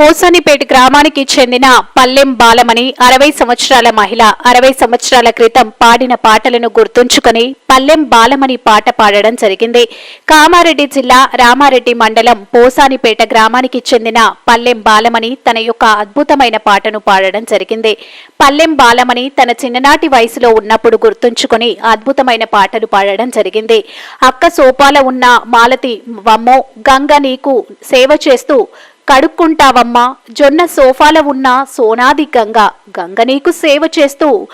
పోసానిపేట గ్రామానికి చెందిన పల్లెం బాలమణి అరవై సంవత్సరాల మహిళ. అరవై సంవత్సరాల క్రితం పాడిన పాటలను గుర్తుంచుకుని పల్లెం బాలమణి పాట పాడడం జరిగింది. కామారెడ్డి జిల్లా రామారెడ్డి మండలం పోసానిపేట గ్రామానికి చెందిన పల్లెం బాలమణి తన యొక్క అద్భుతమైన పాటను పాడడం జరిగింది. పల్లెం బాలమణి తన చిన్ననాటి వయసులో ఉన్నప్పుడు గుర్తుంచుకుని అద్భుతమైన పాటలు పాడడం జరిగింది. అక్క సోపాల ఉన్న మాలతి వమ్మో గంగ నీకు సేవ చేస్తూ కడుక్కుంటావమ్మా. జొన్న సోఫాల ఉన్న సోనాది గంగ గంగ నీకు సేవ చేస్తూ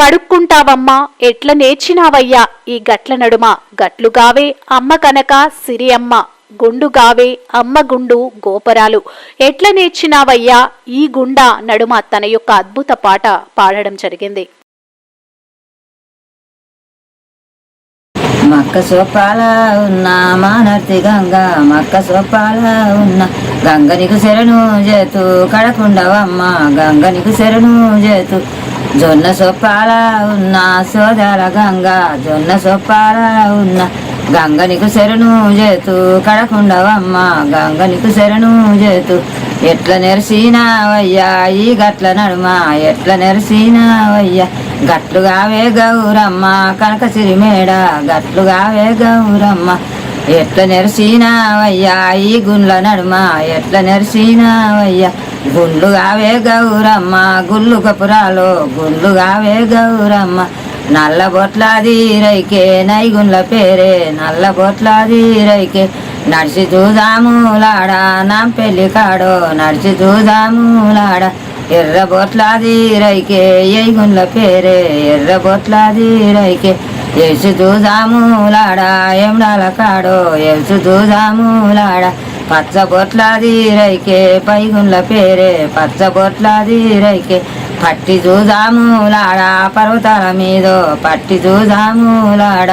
కడుక్కుంటావమ్మా. ఎట్ల నేర్చినావయ్యా ఈ గట్ల నడుమ. గట్లుగావే అమ్మ కనక సిరి అమ్మ. గుండుగావే అమ్మ గుండు గోపరాలు. ఎట్ల నేర్చినావయ్యా ఈ గుండా నడుమ తన యొక్క అద్భుత పాట పాడడం జరిగింది. మక్క సోపాల ఉన్న మానర్తి గంగ మక్క సోపాల ఉన్న. గంగనికి శరణు చేతు కడకుండవమ్మ గంగనికి శరణు చేతు జొన్న సొప్పాల ఉన్న సోదాల గంగ జొన్న సొప్పాల ఉన్న. గంగనికి శరణు చేతు కడకుండవమ్మ గంగనికి శరణు చేతు ఎట్ల నెరసినావయ్యా ఈ గట్ల నడుమ ఎట్ల నెరసినావయ్యా గట్లుగావే గౌరమ్మ కనక సిరిమేడ గట్లుగావే గౌరమ్మ. ఎట్ల నెరసినావయ్యా ఈ గుండ్ల నడుమ? ఎట్ల నెరసినావయ్యా? గుండ్లుగావే గౌరమ్మ గుళ్ళు కపురాలు గుండ్లుగావే గౌరమ్మ. నల్ల బొట్లాది రైకే నైగుండ్ల పేరే నల్ల బొట్లాది రైకే నడిచి చూదాములాడ నా పెళ్ళి కాడో నడిచి చూదాములాడ ఎర్రబొట్లాది రైకే ఎగుండ్ల పేరే? ఎర్ర బొట్లాది రైకే ఎసు చూదాములాడ ఎమ్డాల కాడో? ఎసు చూదాములాడ పచ్చ బొట్లాది రైకే పైగుండ్ల పేరే? పచ్చ బొట్లాది రైకే పట్టి చూదాములాడ పర్వతాల మీదో? పట్టి చూదాములాడ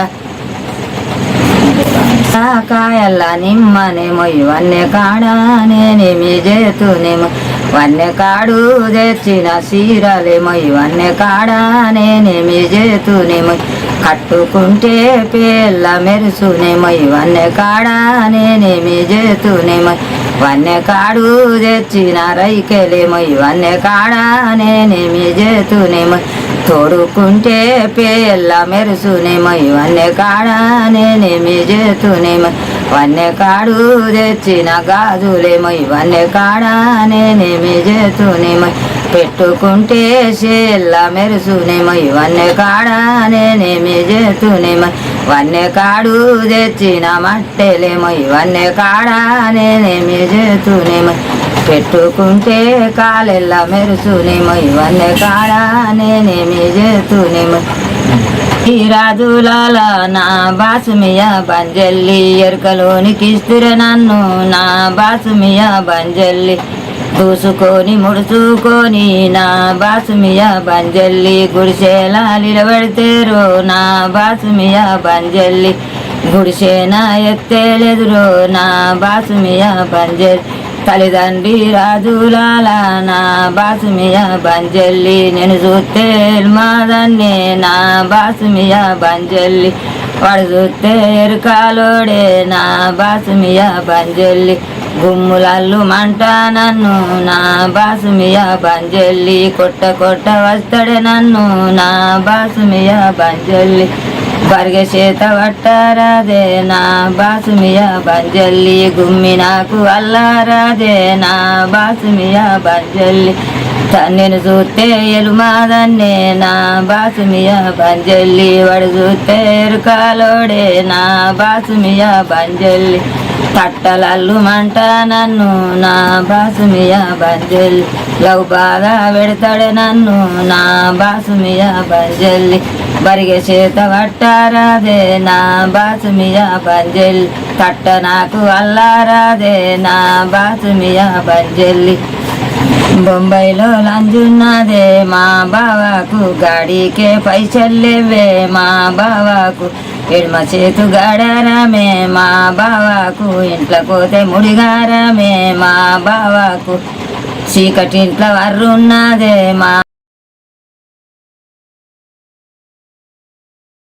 కాయల్ల నిమ్మనేమో ఇవన్నీ కాడానేనేమి చేతునేమో. వన్నె కాడు తెచ్చిన సీరలేమో ఇవన్నీ కాడానేనేమి చేతునేమో కట్టుకుంటే పిల్ల మెరుసునేమో ఇవన్నీ కాడానేనేమి చేతునేమో వన్నె కాడు తెచ్చిన రైకెలేమో ఇవన్నీ కాడానేనేమి చేతునేమో తోడుకుంటే పేర్ల మెరుసునేమో ఇవన్నీ కాడానేనేమి చేతునేమో వన్నే కాడు తెచ్చిన గాజులేమో ఇవన్నీ కాడానేనేమి చేతునేమో పెట్టుకుంటే చేల్ల మెరుసునేమో ఇవన్నీ కాడానేనేమి చేతునేమో వన్నే కాడు తెచ్చిన మట్టెలేమో ఇవన్నీ కాడానేనేమి చేతునేమో పెట్టుకుంటే కాలెల్లా మెరుసునేమో ఇవన్నీ కాడా? నేనేమి చేతునేమో ఈ రాజులాల నా బాసుమియ బంజల్లి ఎరుకలోనికి స్థిర నన్ను నా బాసుమియ బంజల్లి. దూసుకొని ముడుచుకొని నా బాసుమియ బంజల్లి. గుడిసేలా నిలబడితేరో నా బాసుమియ బంజల్లి. గుడిసేన ఎత్తేలెదురో నా బాసుమియ బంజల్లి. తల్లిదండ్రి రాజులాల నా బాసుమియ బంజల్లి. నేను చూస్తే మాదన్నే నా బాసుమియ బంజల్లి. వాడు చూస్తే ఎరుకాలోడే నా బాసుమియ బంజల్లి. గుమ్ములల్లు మంట నన్ను నా బాసుమియ బంజల్లి. కొట్ట కొట్ట వస్తాడే నన్ను నా బాసుమియ బంజల్లి. బరిగ చేత పట్టారాదే నా బాసుమియ బంజల్లి గుమ్మి నాకు అల్లారాదే నా బాసుమియ బంజల్లి తన్నెను చూస్తే ఎలుమాదన్నే నా బాసుమియ బంజల్లి వాడు చూస్తే ఎరుకాలోడే నా బాసుమియ బంజల్లి తట్టలల్లు మంట నన్ను నా బాసుమియా బంజల్లి లవ్ బాగా పెడతాడే నన్ను నా బాసుమియా బంజల్లి బరిగె చేత పట్టారాదే నా బాసుమియా బంజల్లి తట్ట నాకు అల్లారాదే నా బాసుమియ బంజల్లి బొంబాయిలో లంజున్నదే మా బావకు గాడికే పైసల్లేవే మా బావకు ఎడమ చేతు గడరమే మా బావకు ఇంట్లో పోతే ముడిగారమే మా బావకు చీకటింట్లో వర్రున్నదే మా